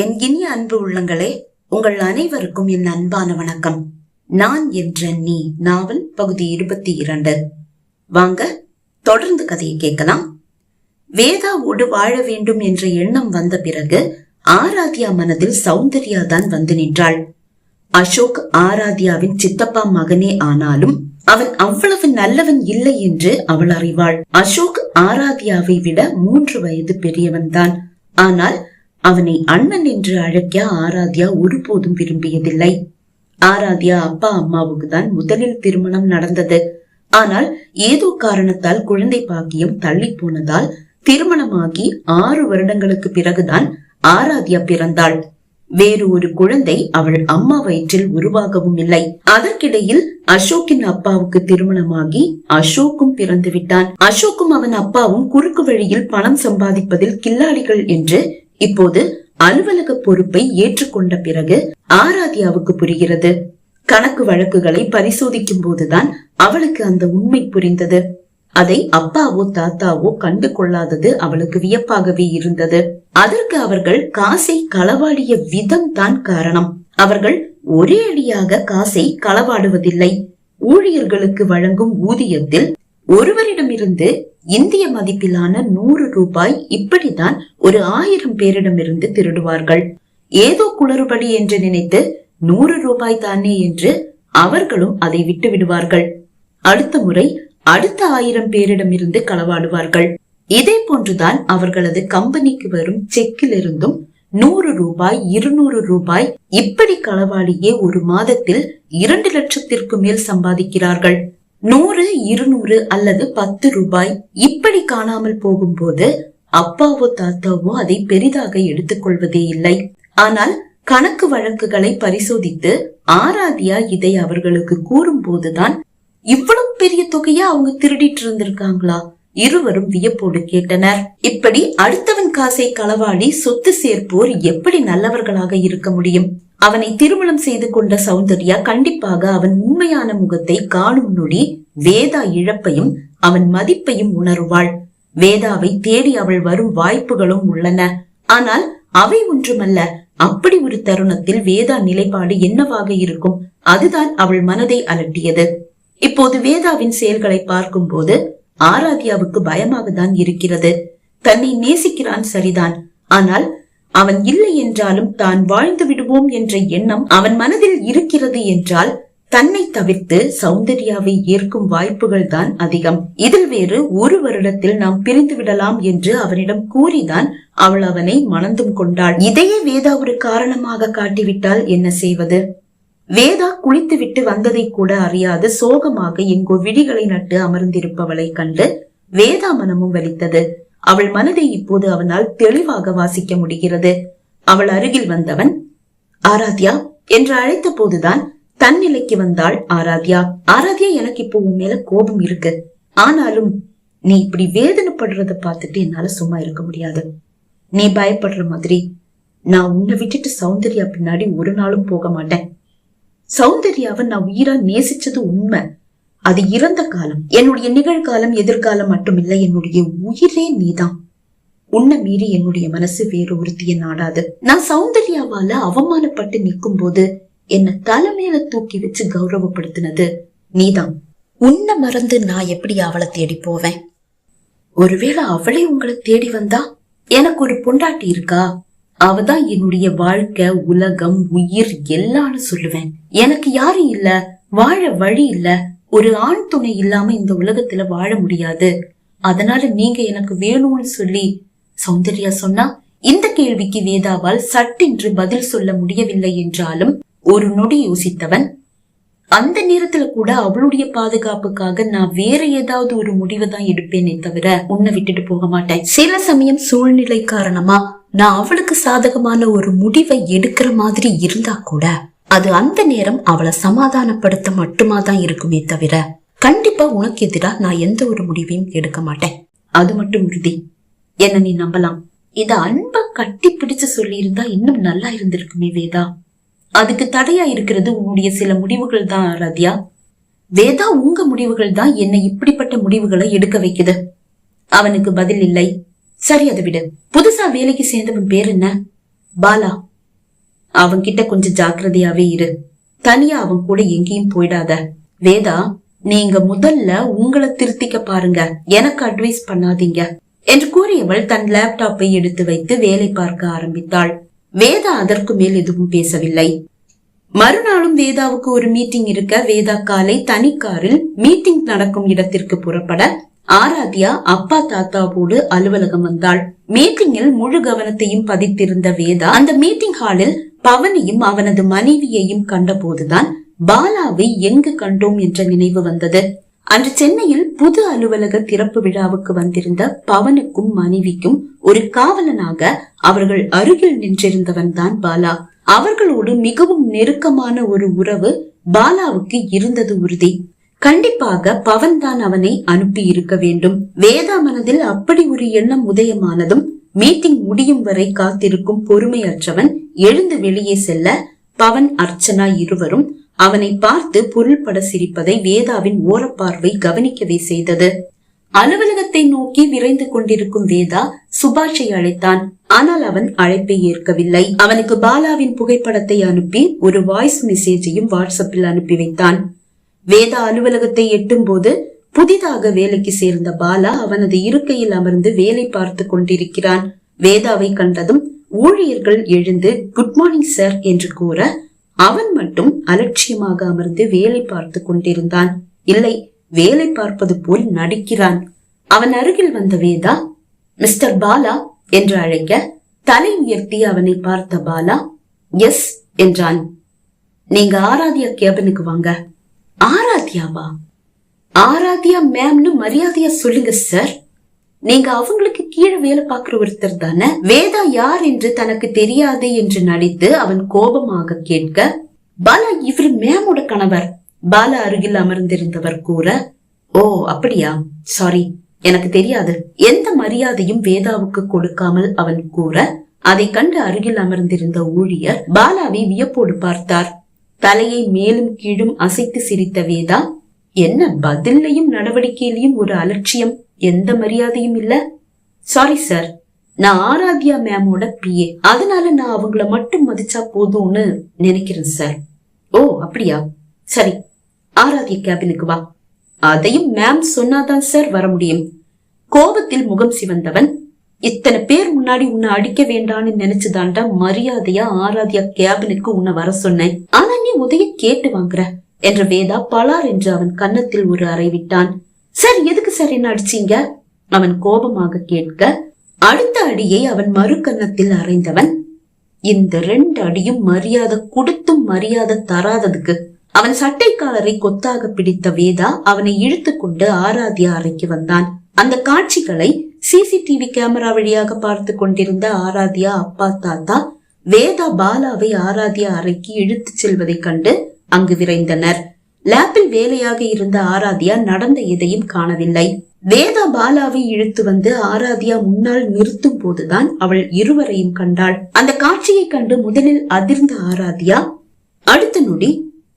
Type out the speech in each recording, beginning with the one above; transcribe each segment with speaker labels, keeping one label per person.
Speaker 1: என் இனிய அன்பு உள்ளங்களே உங்கள் அனைவருக்கும் என் அன்பான வணக்கம். நான் என்ற நீ நாவல் பகுதி இருபத்தி இரண்டு வாங்க தொடர்ந்து கதையை கேட்கலாம். வேதாவோடு வாழ வேண்டும் என்ற எண்ணம் வந்த பிறகு ஆராத்யா மனதில் சௌந்தர்யா தான் வந்து நின்றாள். அசோக் ஆராத்யாவின் சித்தப்பா மகனே ஆனாலும் அவன் அவ்வளவு நல்லவன் இல்லை என்று அவள் அறிவாள். அசோக் ஆராத்யாவை விட மூன்று வயது பெரியவன் தான் ஆனால் அவனை அண்ணன் என்று அழைக்க ஆராத்யா ஒருபோதும் விரும்பியதில்லை. ஆராத்யா அப்பா அம்மாவுக்கு தான் முதலில் திருமணம் நடந்தது. ஆனால் ஏதோ காரணத்தால் குழந்தை பாக்கியம் தள்ளி போனதால் திருமணமாகி ஆறு வருடங்களுக்கு பிறகுதான் ஆராத்யா பிறந்தாள். வேறு ஒரு குழந்தை அவள் அம்மா வயிற்றில் உருவாகவும் இல்லை. அதற்கிடையில் அசோக்கின் அப்பாவுக்கு திருமணமாகி அசோக்கும் பிறந்து விட்டான் அசோக்கும் அவன் அப்பாவும் குறுக்கு வழியில் பணம் சம்பாதிப்பதில் கில்லாடிகள் என்று இப்போது அலுவலக பொறுப்பை ஏற்றுக்கொண்ட பிறகு ஆராத்யாவுக்கு புரிகிறது. கணக்கு வழக்குகளை பரிசோதிக்கும் போதுதான் அவளுக்கு அந்த உண்மை புரிந்தது. அதை அப்பாவோ தாத்தாவோ கண்டு கொள்ளாதது அவளுக்கு வியப்பாகவே இருந்தது. அதற்கு அவர்கள் காசை களவாடிய விதம் தான் காரணம். அவர்கள் ஒரே அடியாக காசை களவாடுவதில்லை. ஊழியர்களுக்கு வழங்கும் ஊதியத்தில் ஒருவரிடமிருந்து இந்திய மதிப்பிலான நூறு ரூபாய் இப்படித்தான் ஒரு ஆயிரம் பேரிடமிருந்து திருடுவார்கள். ஏதோ குளறுபடி என்று நினைத்து நூறு ரூபாய் தானே என்று அவர்களும் அதை விட்டு விடுவார்கள். அடுத்த முறை அடுத்த ஆயிரம் பேரிடமிருந்து களவாடுவார்கள். இதே போன்றுதான் அவர்களது கம்பெனிக்கு வரும் செக்கில் இருந்தும் நூறு ரூபாய் இருநூறு ரூபாய் இப்படி களவாடியே ஒரு மாதத்தில் இரண்டு லட்சத்திற்கு மேல் சம்பாதிக்கிறார்கள். நூறு இருநூறு அல்லது பத்து ரூபாய் இப்படி காணாமல் போகும்போது அப்பாவோ தாத்தாவோ அதை பெரிதாக எடுத்துக்கொள்வதே இல்லை. ஆனால் கணக்கு வழக்குகளை பரிசோதித்து ஆராதியா இதை அவர்களுக்கு கூறும் போதுதான் இவ்வளவு பெரிய தொகையா அவங்க திருடிட்டு இருந்திருக்காங்களா? இருவரும் வியப்போடு கேட்டனர். இப்படி அடுத்தவன் காசை களவாடி சொத்து சேர்ப்போர் எப்படி நல்லவர்களாக இருக்க முடியும்? அவனை திருமணம் செய்து கொண்ட சௌந்தர்யா கண்டிப்பாக அவன் உண்மையான முகத்தை காணும் நொடி வேதா இழப்பையும் அவன் மதிப்பையும் உணருவாள். வேதாவை தேடி அவள் வரும் வாய்ப்புகளும் உள்ளன. ஆனால் அவை ஒன்றுமல்ல. அப்படி ஒரு தருணத்தில் வேதா நிலைப்பாடு என்னவாக இருக்கும்? அதுதான் அவள் மனதை அலட்டியது. இப்போது வேதாவின் செயல்களை பார்க்கும் போது ஆராத்யாவுக்கு பயமாக தான் இருக்கிறது. தன்னை நேசிக்கிறான் சரிதான். ஆனால் அவன் இல்லை என்றாலும் தான் வாழ்ந்து விடுவோம் என்ற எண்ணம் அவன் மனதில் இருக்கிறது என்றால் தன்னை தவிர்த்து சௌந்தர்யாவை ஏற்கும் வாய்ப்புகள் தான் அதிகம். இதில் வேறு ஒரு வருடத்தில் நாம் பிரிந்து விடலாம் என்று அவனிடம் கூறிதான் அவள் அவனை மணந்தும் கொண்டாள். இதையே வேதா ஒரு காரணமாக காட்டிவிட்டால் என்ன செய்வது? வேதா குளித்து விட்டு வந்ததை கூட அறியாது. சோகமாக எங்கோ விழிகளை நட்டு அமர்ந்திருப்பவளை கண்டு வேதா மனமும் வலித்தது. அவள் மனதை இப்போது அவனால் தெளிவாக வாசிக்க முடிகிறது. அவள் அருகில் வந்தவன் ஆராத்யா என்று அழைத்த போதுதான் தன்னிலைக்கு வந்தாள் ஆராத்யா. ஆராத்யா எனக்கு இப்போ உன் மேல கோபம் இருக்கு. ஆனாலும் நீ இப்படி வேதனைப்படுறத பார்த்துட்டு என்னால சும்மா இருக்க முடியாது. நீ பயப்படுற மாதிரி நான் உன்னை விட்டுட்டு சௌந்தர்யா பின்னாடி ஒரு நாளும் போக மாட்டேன். சௌந்தர்யாவை நான் உயிரா நேசிச்சது உண்மை. அது இறந்த காலம். என்னுடைய நிகழ்காலம் எதிர்காலம் மட்டுமில்லை. என்னுடைய உயிரே நீதான். உன்னை மீறி என்னுடைய மனசு வேறு ஒருத்திய நாடாது. நான் சௌந்தர்யாவால அவமானப்பட்டு நிற்கும் போது என்ன தலைமையில தூக்கி வச்சு கௌரவப்படுத்தினது நீதான். உன்னை மறந்து நான் எப்படி அவளை தேடி போவேன்? ஒருவேளை அவளே உங்களை தேடி வந்தா? எனக்கு ஒரு பொண்டாட்டி இருக்கா? அவதான் என்னுடைய வாழ்க்கை உலகம் உயிர் எல்லாம்னு சொல்லுவேன். எனக்கு யாரும் இல்ல. வாழ வழி இல்ல. ஒரு ஆண் துணை இல்லாம இந்த உலகத்துல வாழ முடியாது. அதனால நீங்க எனக்கு வேணும்னு சொல்லி சௌந்தர்யா சொன்னா இந்த கேள்விக்கு வேதாவால் சட்டென்று பதில் சொல்ல முடியவில்லை என்றாலும் ஒரு நொடி யோசித்தவன் அந்த நேரத்துல கூட அவளுடைய பாதுகாப்புக்காக நான் வேற ஏதாவது ஒரு முடிவை தான் எடுப்பேனே தவிர உன்னை விட்டுட்டு போக மாட்டேன். சில சமயம் சூழ்நிலை காரணமா நான் அவளுக்கு சாதகமான ஒரு முடிவை எடுக்கிற மாதிரி இருந்தா கூட அது அந்த நேரம் அவளை சமாதானப்படுத்த மட்டுமா தான் இருக்குமே தவிர கண்டிப்பா உனக்கு எதிராக நான் எந்த ஒரு முடிவையும் எடுக்க மாட்டேன். அது மட்டும் உறுதி. என்ன நீ நம்பலாம்? இத அன்ப கட்டி பிடிச்சு சொல்லி இருந்தா இன்னும் நல்லா இருந்திருக்குமே வேதா. அதுக்கு தடையா இருக்கிறது உன்னுடைய சில முடிவுகள் தான் ராதியா. வேதா உங்க முடிவுகள் தான் என்னை இப்படிப்பட்ட முடிவுகளை எடுக்க வைக்குது. அவனுக்கு பதில் இல்லை. சரி அதை விடு. புதுசா வேலைக்கு சேர்ந்தவன் பேர் என்ன? பாலா. அவன்கிட்ட கொஞ்சம் ஜாக்கிரதையாவே இரு. தனியா அவன் கூட எங்கேயும் போயிடாத. வேதா நீங்க முதல்ல உங்களை திருத்திக்க பாருங்க. எனக்கு அட்வைஸ் பண்ணாதீங்க. என்று கூறியவள் தன் லேப்டாப்பை எடுத்து வைத்து வேலை பார்க்க ஆரம்பித்தாள். வேதா அதற்கு மேல் எதுவும் பேசவில்லை. மறுநாளும் வேதாவுக்கு ஒரு மீட்டிங் இருக்க வேதா காலை தனி காரில் மீட்டிங் நடக்கும் இடத்திற்கு புறப்பட ஆராத்யா அப்பா தாத்தாவோடு அலுவலகம் வந்தாள். மீட்டிங்கில் முழு கவனத்தையும் பதித்திருந்த வேதா அந்த மீட்டிங் ஹாலில் பவனையும் அவனது மனைவியையும் கண்டபோதுதான் பாலாவை எங்கு கண்டோம் என்ற நினைவு வந்தது. அன்று சென்னையில் புது அலுவலக திறப்பு விழாவுக்கு வந்திருந்த பவனுக்கும் மனைவிக்கும் ஒரு காவலனாக அவர்கள் அருகில் நின்றிருந்தவன் தான் பாலா. அவர்களோடு மிகவும் நெருக்கமான ஒரு உறவு பாலாவுக்கு இருந்தது உறுதி. கண்டிப்பாக பவன் தான் அவனை அனுப்பி இருக்க வேண்டும். வேதா மனதில் அப்படி ஒரு எண்ணம் உதயமானதும் மீட்டிங் முடியும் வரை காத்திருக்கும் பொறுமையற்றவன் எழுந்து வெளியே செல்ல பவன் அர்ச்சனா இருவரும் அவனை பார்த்து பொருள்பட சிரிப்பதை வேதாவின் ஓரப்பார்வை கவனிக்கவே செய்தது. அலுவலகத்தை நோக்கி விரைந்து கொண்டிருக்கும் வேதா சுபாஷை அழைத்தான். ஆனால் அவன் அழைப்பை ஏற்கவில்லை. அவனுக்கு பாலாவின் புகைப்படத்தை அனுப்பி ஒரு வாய்ஸ் மெசேஜையும் வாட்ஸ்அப்பில் அனுப்பி வைத்தான். வேதா அலுவலகத்தை எட்டும் போது புதிதாக வேலைக்கு சேர்ந்த பாலா அவனது இருக்கையில் அமர்ந்து வேலை பார்த்து கொண்டிருக்கிறான். வேதாவை கண்டதும் ஊழியர்கள் எழுந்து குட் மார்னிங் சார் என்று கூற அவன் மட்டும் அலட்சியமாக அமர்ந்து வேலை பார்த்து கொண்டிருந்தான். இல்லை வேலை பார்ப்பது போல் நடிக்கிறான். அவன் அருகில் வந்த வேதா? மிஸ்டர் பாலா என்று அழைக்க தலை உயர்த்தி அவனை பார்த்த பாலா எஸ் என்றான். நீங்க ஆராத்யா கேபினுக்கு வாங்க. ஆராத்யாவா ஆராத்யா மேம்னு மரியாதையா சொல்லுங்க சார் நீங்க அவங்களுக்கு கீழே வேலை பார்க்கிற ஒருத்தர் தானே? வேதா யார் என்று தனக்கு தெரியாது என்று நடித்து அவன் கோபமாக கேட்க பாலா இவர் மேமோட கணவர். பாலா அருகில் அமர்ந்திருந்தவர் கூற ஓ அப்படியா? சாரி எனக்கு தெரியாது. எந்த மரியாதையும் வேதாவுக்கு கொடுக்காமல் அவன் கூற அதை கண்டு அருகில் அமர்ந்திருந்த ஊழியர் பாலாவை வியப்போடு பார்த்தார். தலையை மேலும் கீழும் அசைத்து சிரித்த வேதா என்ன பதில்லையும் நடவடிக்கையிலையும் ஒரு அலட்சியம் எந்த மரியாதையும் இல்ல? சாரி சார் நான் ஆராத்யா மேமோட பிஏ அதனால நான் அவங்கள மட்டும் மதிச்சா போதும்னு நினைக்கிறேன் சார் ஓ அப்படியா? சரி ஆராத்யா கேபினுக்கு வா. அதையும் மேம் சொன்னாதான் சார் வர முடியும். கோபத்தில் முகம் சிவந்தவன் இத்தனை பேர் முன்னாடி உன்னை அடிக்க வேண்டான்னு நினைச்சுதான்டா மரியாதையா ஆராத்யா கேபினுக்கு உன்னை வர சொன்னேன். ஆனா நீ உதய கேட்டு வாங்குற. என்ற வேதா பலார் என்று அவன் கன்னத்தில் ஒரு அறை விட்டான். சார் எதுக்கு சார் என்ன அடிச்சீங்க? அவன் கோபமாக கேட்க அடுத்த அடியை அவன் மறு கன்னத்தில் அறைந்தவன். இந்த ரெண்டு அடியும் மரியாதை கொடுத்தும் மரியாதை தராததுக்கு அவன் சட்டைக்காலரை கொத்தாக பிடித்த வேதா அவனை இழுத்து கொண்டு ஆராத்யா அறைக்கு வந்தான். அந்த காட்சிகளை சிசிடிவி கேமரா வழியாக பார்த்து கொண்டிருந்த ஆராத்யா அப்பா தாத்தா வேதா பாலாவை ஆராத்யா அறைக்கு இழுத்து செல்வதைக் கண்டு அங்கு விரைந்தனர். லேப்பில் வேலையாக இருந்த ஆராத்யா நடந்த எதையும் காணவில்லை. வேதா பாலாவை இழுத்து வந்து ஆராத்யா முன்னால் நிறுத்தும் போதுதான் அவள் இருவரையும் கண்டாள். அந்த காட்சியை கண்டு முதலில் அதிர்ந்த ஆராத்யா அடுத்த நொடி?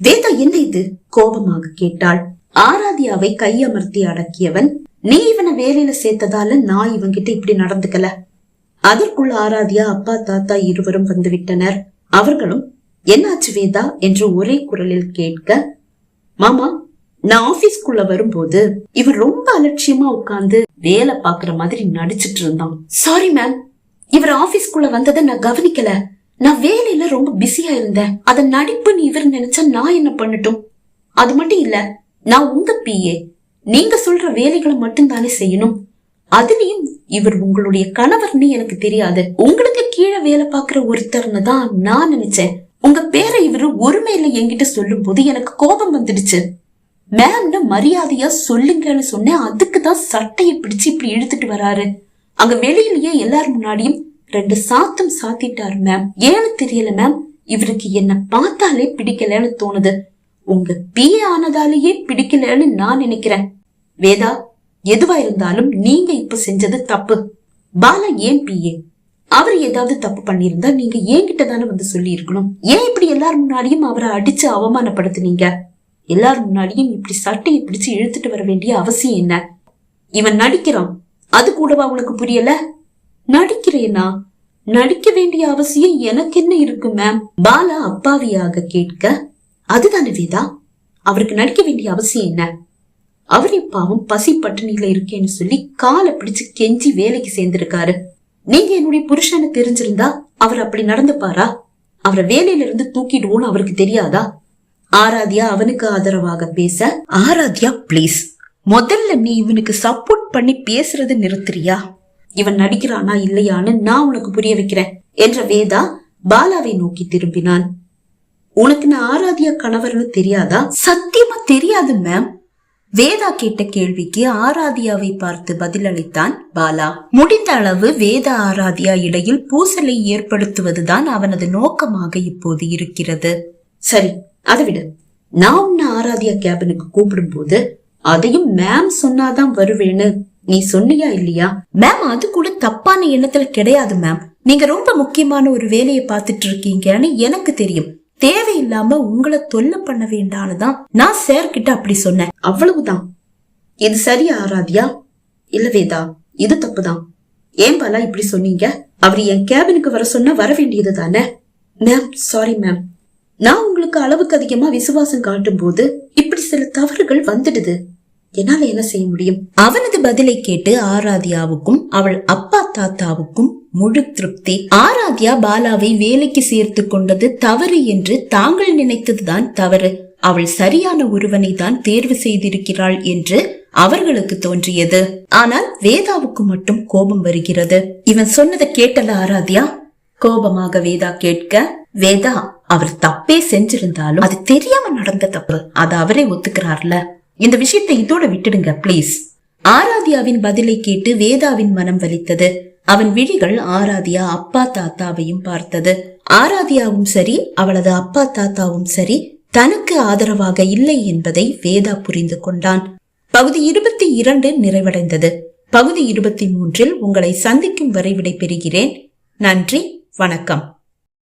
Speaker 1: வேதா என்ன இது? கோபமாக கேட்டாள். ஆராத்யாவை கையமர்த்தி அடக்கியவன் நீ இவனை வேலையில சேர்த்ததால நான் இவன்கிட்ட இப்படி நடந்துக்கல. அதற்குள் ஆராத்யா அப்பா தாத்தா இருவரும் வந்துவிட்டனர். அவர்களும் என்ன வேதா என்று ஒரே குரலில் கேட்க மாமா நான் ஆபீஸ்க்குள்ள வரும்போது இவர் ரொம்ப அலட்சியமா உட்கார்ந்து வேலை பாக்குற மாதிரி நடிச்சிட்டு இருந்தான். சாரி மேம் இவர் ஆபீஸ்க்குள்ள வந்ததை நான் கவனிக்கல. நான் வேலையில ரொம்ப பிஸியா இருந்தேன். அத நடிப்புன்னு இவர் நினைச்சா நான் என்ன பண்ணட்டும்? அது மட்டும் இல்ல நான் உங்க பிஏ நீங்க சொல்ற வேலைகளை மட்டும் தானே செய்யணும். அதுலயும் இவர் உங்களுடைய கணவர்னு எனக்கு தெரியாது. உங்களுக்கு கீழே வேலை பாக்குற ஒருத்தர்னு தான் நான் நினைச்சேன். உங்க பேரை இவரு ஒருமையில என்கிட்ட சொல்லும் போது எனக்கு கோபம் வந்துடுச்சு. மேம்னு மரியாதையா சொல்லுங்கன்னு சொன்னேன். அதுக்கு தான் சட்டையை பிடிச்சு இப்படி இழுத்துட்டு வராரு. அங்க வெளியிலயே எல்லார் முன்னாடியும் ரெண்டு சாத்தம் சாத்திட்டாரு மேம் ஏன்னு தெரியல மேம் இவருக்கு என்ன பார்த்தாலே பிடிக்கலன்னு தோணுது. உங்க பிஏ ஆனதாலேயே பிடிக்கலன்னு நான் நினைக்கிறேன். வேதா எதுவா இருந்தாலும் நீங்க இப்ப செஞ்சது தப்பு. பாலா ஏன் பிஏ அவர் ஏதாவது தப்பு பண்ணியிருந்தா நீங்க என்கிட்ட தானே வந்து சொல்லி இருக்கணும் ஏன் இப்படி எல்லார் முன்னாடியும் அவரை அடிச்சு அவமானப்படுத்துனீங்க? எல்லார் முன்னாடியும் இப்படி சட்டையை பிடிச்சு இழுத்துட்டு வர வேண்டிய அவசியம் என்ன? இவன் நடிக்கிறான். அது கூடவா உனக்கு புரியல? நடிக்கிறேனா? நடிக்க வேண்டிய அவசியம் எனக்கு என்ன இருக்கு மேம் பாலா அப்பாவியாக கேட்க அதுதானே வேதா? அவருக்கு நடிக்க வேண்டிய அவசியம் என்ன? அவரே பாவம் பசி பட்டினியில இருக்கேன்னு சொல்லி காலை பிடிச்சு கெஞ்சி வேலைக்கு சேர்ந்திருக்காரு. நீங்க என்னுடைய புருஷன்னு தெரிஞ்சிருந்தா அவர் அப்படி நடந்துப்பாரா? அவரை வேலையில இருந்து தூக்கிடுவோன்னு அவருக்கு தெரியாதா? ஆராத்யா அவனுக்கு ஆதரவாக பேச ஆராத்யா ப்ளீஸ் முதல்ல நீ இவனுக்கு சப்போர்ட் பண்ணி பேசுறது நிறுத்துறியா? இவன் நடிக்கிறானா இல்லையான்னு நான் உனக்கு புரிய வைக்கிறேன் என்ற வேதா பாலாவை நோக்கி திரும்பினான். உனக்கு நான் ஆராத்யா கணவர்னு தெரியாதா? சத்தியமா தெரியாது மேம் வேதா கேட்ட கேள்விக்கு ஆராதியாவை பார்த்து பதிலளித்தான் பாலா முடிந்த அளவு வேத ஆராதியா இடையில் பூசலை ஏற்படுத்துவதுதான் அவனது நோக்கமாக இப்போது இருக்கிறது. சரி அதை விட. நான் உன்னை ஆராதியா கேபினுக்கு கூப்பிடும் போது அதையும் மேம் சொன்னாதான் வருவேன்னு. நீ சொன்னியா இல்லையா? மேம் அது கூட தப்பான எண்ணத்துல கிடையாது மேம் நீங்க ரொம்ப முக்கியமான ஒரு வேலையை பார்த்துட்டு இருக்கீங்கன்னு எனக்கு தெரியும். தேவையில்லாம உங்களை தொல்லை பண்ண வேண்டான்னு தான் நான் சேர்கிட்ட அப்படி சொன்னேன். அவ்வளவுதான். இது சரியா ஆராதியா? இல்ல வேதா இது தப்புதான். ஏன் பாலா இப்படி சொன்னீங்க? அவர் என் கேபினுக்கு வர சொன்னா வர வேண்டியது தானே? மேம் சாரி மேம் நான் உங்களுக்கு அளவுக்கு அதிகமா விசுவாசம் காட்டும் போது இப்படி சில தவறுகள் வந்துடுது. என்னால என்ன செய்ய முடியும்? அவனது பதிலை கேட்டு ஆராத்யாவுக்கும் அவள் அப்பா தாத்தாவுக்கும் முழு திருப்தி. ஆராத்யா பாலாவை வேலைக்கு சேர்த்து கொண்டது தவறு என்று தாங்கள் நினைத்ததுதான் தவறு. அவள் சரியான ஒருவனை தான் தேர்வு செய்திருக்கிறாள் என்று அவர்களுக்கு தோன்றியது. ஆனால் வேதாவுக்கு மட்டும் கோபம் வருகிறது. இவன் சொன்னதை கேட்டல ஆராத்யா? கோபமாக வேதா கேட்க வேதா அவர் தப்பே செஞ்சிருந்தாலும் அது தெரியாம நடந்த தப்பு. அது அவரே ஒத்துக்கிறார்ல. இந்த விஷயத்தை இதோட விட்டுடுங்க ப்ளீஸ் ஆராத்யாவின் பதிலை கேட்டு வேதாவின் மனம் வலித்தது. அவன் விழிகள் ஆராத்யா அப்பா தாத்தாவையும் பார்த்தது. ஆராத்யாவும் சரி அவளது அப்பா தாத்தாவும் சரி தனக்கு ஆதரவாக இல்லை என்பதை வேதா புரிந்து கொண்டான். பகுதி இருபத்தி இரண்டு நிறைவடைந்தது. பகுதி இருபத்தி மூன்றில் உங்களை சந்திக்கும் வரை விடை பெறுகிறேன் நன்றி வணக்கம்.